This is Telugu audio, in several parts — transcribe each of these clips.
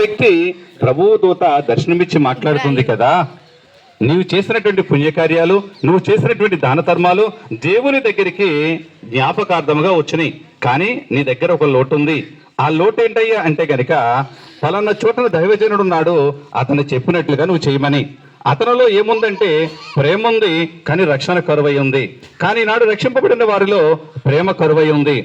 వ్యక్తి ప్రభువు దూత దర్శనమిచ్చి మాట్లాడుతుంది కదా. నీవు చేసినటువంటి పుణ్యకార్యాలు నువ్వు చేసినటువంటి దాన ధర్మాలు దేవుని దగ్గరికి జ్ఞాపకార్థముగా వచ్చినాయి. కానీ నీ దగ్గర ఒక లోటు ఉంది. ఆ లోటు ఏంటయ్యా అంటే గనక ఫలానా చోటన దైవజనుడు ఉన్నాడు అతను చెప్పినట్లుగా నువ్వు చేయమని. అతనిలో ఏముందంటే ప్రేమ ఉంది కానీ రక్షణ కరువై ఉంది. కానీ నాడు రక్షింపబడిన వారిలో ప్రేమ కరువై ఉంది.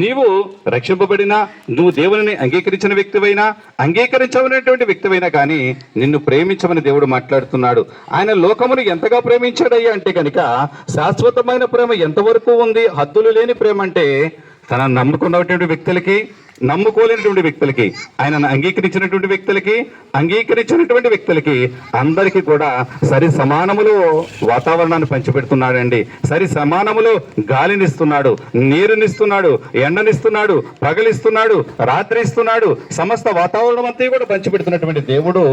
నీవు రక్షింపబడినా నువ్వు దేవుని అంగీకరించిన వ్యక్తివైనా అంగీకరించవనటువంటి వ్యక్తివైనా కానీ నిన్ను ప్రేమించమని దేవుడు మాట్లాడుతున్నాడు. ఆయన లోకమును ఎంతగా ప్రేమించాడయ్యా అంటే కనుక శాశ్వతమైన ప్రేమ ఎంతవరకు ఉంది? హద్దులు లేని ప్రేమ అంటే తన నమ్ముకున్నటువంటి వ్యక్తులకి నమ్ముకోలేనటువంటి వ్యక్తులకి ఆయనను అంగీకరించినటువంటి వ్యక్తులకి అంగీకరించినటువంటి వ్యక్తులకి అందరికీ కూడా సరి సమానములో వాతావరణాన్ని పంచిపెడుతున్నాడండి. సరి సమానములో గాలినిస్తున్నాడు నీరునిస్తున్నాడు ఎండనిస్తున్నాడు పగలిస్తున్నాడు రాత్రి ఇస్తున్నాడు సమస్త వాతావరణం అంతా కూడా పంచిపెడుతున్నటువంటి దేవుడు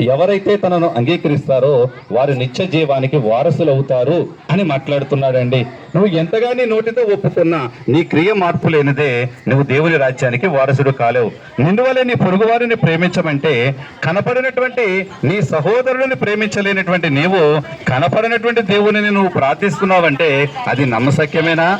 ఎవరైతే తనను అంగీకరిస్తారో వారు నిత్య జీవానికి వారసులు అవుతారు అని మాట్లాడుతున్నాడండి. నువ్వు ఎంతగా నీ నోటితో ఒప్పుకున్నా నీ క్రియ మార్పు లేనిదే నువ్వు దేవుని రాజ్యానికి వారసుడు కాలేవు. నిన్ను నీ పొరుగువారిని ప్రేమించమంటే కనపడినటువంటి నీ సహోదరుడిని ప్రేమించలేనటువంటి నీవు కనపడినటువంటి దేవుని నువ్వు ప్రార్థిస్తున్నావంటే అది నమ్మశక్యమేనా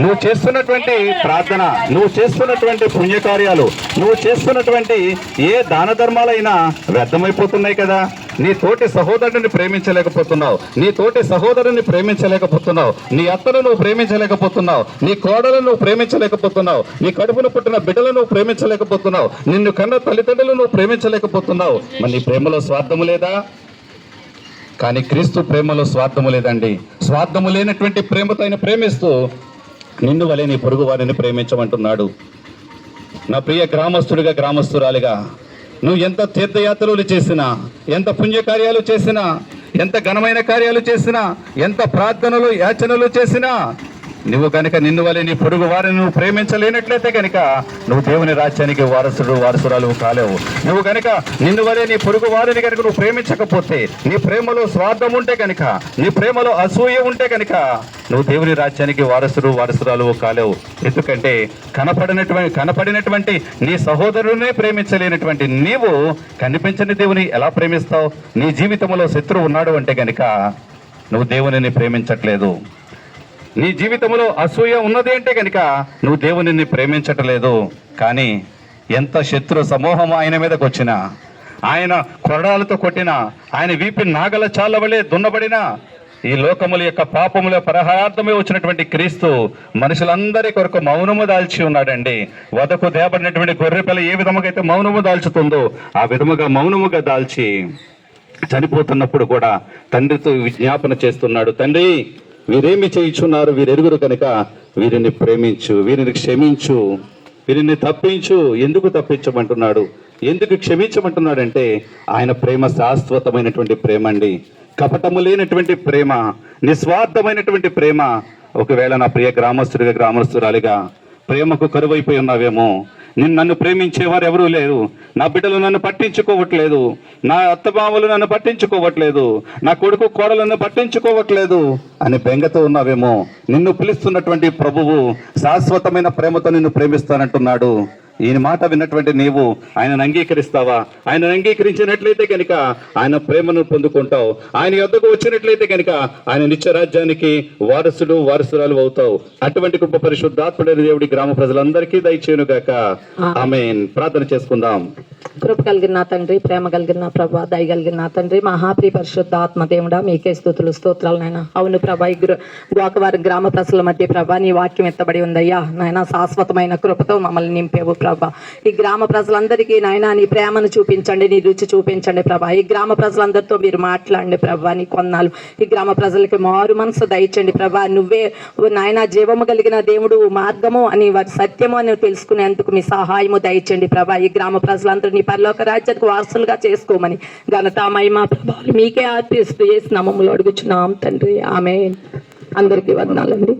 నువ్వు చేస్తున్నటువంటి ప్రార్థన నువ్వు చేస్తున్నటువంటి పుణ్యకార్యాలు నువ్వు చేస్తున్నటువంటి ఏ దాన ధర్మాలైనా వ్యర్థమైపోతున్నాయి కదా. నీ తోటి సహోదరుని ప్రేమించలేకపోతున్నావు. నీ తోటి సహోదరుని ప్రేమించలేకపోతున్నావు. నీ అత్తను నువ్వు ప్రేమించలేకపోతున్నావు. నీ కోడలను నువ్వు ప్రేమించలేకపోతున్నావు. నీ కడుపును పుట్టిన బిడ్డలను నువ్వు ప్రేమించలేకపోతున్నావు. నిన్ను కన్న తల్లిదండ్రులను నువ్వు ప్రేమించలేకపోతున్నావు. మరి నీ ప్రేమలో స్వార్థము లేదా? కానీ క్రీస్తు ప్రేమలో స్వార్థము లేదండి. స్వార్థము లేనటువంటి ప్రేమతో ఆయన ప్రేమిస్తూ నిన్ను వలె నీ పొరుగు వారిని ప్రేమించమంటున్నాడు. నా ప్రియ గ్రామస్తుడిగా గ్రామస్తురాలిగా నువ్వు ఎంత తీర్థయాత్రలు చేసినా ఎంత పుణ్యకార్యాలు చేసినా ఎంత ఘనమైన కార్యాలు చేసినా ఎంత ప్రార్థనలు యాచనలు చేసినా నువ్వు కనుక నిన్ను వలె నీ పొరుగు వారిని నువ్వు ప్రేమించలేనట్లయితే కనుక నువ్వు దేవుని రాజ్యానికి వారసుడు వారసురాలు కాలేవు. నువ్వు కనుక నిన్ను వలె నీ పొరుగు వారిని కనుక నువ్వు ప్రేమించకపోతే నీ ప్రేమలో స్వార్థం ఉంటే కనుక నీ ప్రేమలో అసూయ ఉంటే కనుక నువ్వు దేవుని రాజ్యానికి వారసుడు వారసురాలు కాలేవు. ఎందుకంటే కనపడినటువంటి కనపడినటువంటి నీ సహోదరునే ప్రేమించలేనటువంటి నీవు కనిపించని దేవుని ఎలా ప్రేమిస్తావు? నీ జీవితంలో శత్రువు ఉన్నాడు అంటే కనుక నువ్వు దేవుని ప్రేమించట్లేదు. నీ జీవితంలో అసూయ ఉన్నది అంటే కనుక నువ్వు దేవుని ప్రేమించటలేదు. కానీ ఎంత శత్రు సమూహం ఆయన మీదకి వచ్చినా ఆయన కొరడాలతో కొట్టినా ఆయన వీపి నాగల చాల వలె దున్నబడినా ఈ లోకముల యొక్క పాపముల పరహార్థమే వచ్చినటువంటి క్రీస్తు మనుషులందరి కొరకు మౌనము దాల్చి ఉన్నాడండి. వదకు దేబడినటువంటి గొర్రెపిల్ల ఏ విధముగా అయితే మౌనము దాల్చుతుందో ఆ విధముగా మౌనముగా దాల్చి చనిపోతున్నప్పుడు కూడా తండ్రితో విజ్ఞాపన చేస్తున్నాడు. తండ్రి వీరేమి చేయించున్నారు? వీరెరుగురు కనుక వీరిని ప్రేమించు వీరిని క్షమించు వీరిని తప్పించు. ఎందుకు తప్పించమంటున్నాడు? ఎందుకు క్షమించమంటున్నాడంటే ఆయన ప్రేమ శాశ్వతమైనటువంటి ప్రేమ అండి కపటము లేనటువంటి ప్రేమ నిస్వార్థమైనటువంటి ప్రేమ. ఒకవేళ నా ప్రియ గ్రామస్తుడిగా గ్రామస్తురాలిగా ప్రేమకు కరువైపోయి ఉన్నావేమో నిన్ను నన్ను ప్రేమించేవారు ఎవరూ లేరు. నా బిడ్డలు నన్ను పట్టించుకోవట్లేదు. నా అత్తమామలు నన్ను పట్టించుకోవట్లేదు. నా కొడుకు కోడలను పట్టించుకోవట్లేదు. అని బెంగతో ఉన్నావేమో. నిన్ను పిలుస్తున్నటువంటి ప్రభువు శాశ్వతమైన ప్రేమతో నిన్ను ప్రేమిస్తానంటున్నాడు. ఈ మాట విన్నటువంటి నీవు ఆయనను అంగీకరిస్తావా? ఆయనను అంగీకరించినట్లయితే కనుక ఆయన ప్రేమను పొందుకుంటావు. ఆయన యొద్దకు వచ్చినట్లయితే కనుక ఆయన నిత్యరాజ్యానికి వారసుడు వారసురాలు అవుతావు. అటువంటి గొప్ప పరిశుద్ధాత్ముడైన దేవుడి గ్రామ ప్రజలందరికీ దయచేయును గాక ఆమె ప్రార్థన చేసుకుందాం. కృప కలిగిన నా తండ్రి ప్రేమ కలిగిన నా ప్రభా దయ కలిగిన నా తండ్రి మహాప్రి పరిశుద్ధ ఆత్మ దేవుడా మీకే స్థుతులు స్తోత్రాలు నాయన. అవును ప్రభా ఈ గోకవారి గ్రామ ప్రజల మధ్య ప్రభా నీ వాక్యం ఎత్తబడి ఉందయ్యా. నాయన శాశ్వతమైన కృపతో మమ్మల్ని నింపేవు ప్రభా. ఈ గ్రామ ప్రజలందరికీ నాయన నీ ప్రేమను చూపించండి నీ రుచి చూపించండి ప్రభా. ఈ గ్రామ ప్రజలందరితో మీరు మాట్లాడండి ప్రభా నీ కొన్నాళ్ళు. ఈ గ్రామ ప్రజలకి మారు మనసు దయచండి ప్రభా. నువ్వే నాయన జీవము కలిగిన దేవుడు మార్గము అని వారి సత్యము అని తెలుసుకునేందుకు మీ సహాయము దయచండి ప్రభా. ఈ గ్రామ ప్రజలందరూ నీ పరలోక రాజ్యానికి వారసులుగా చేసుకోమని ఘనత మహిమ ప్రభావాలు మీకే ఆర్పిస్తూ చేసి నమ్మములు అడుగుచున్నాం తండ్రి. ఆమె అందరికీ వందనాలండి.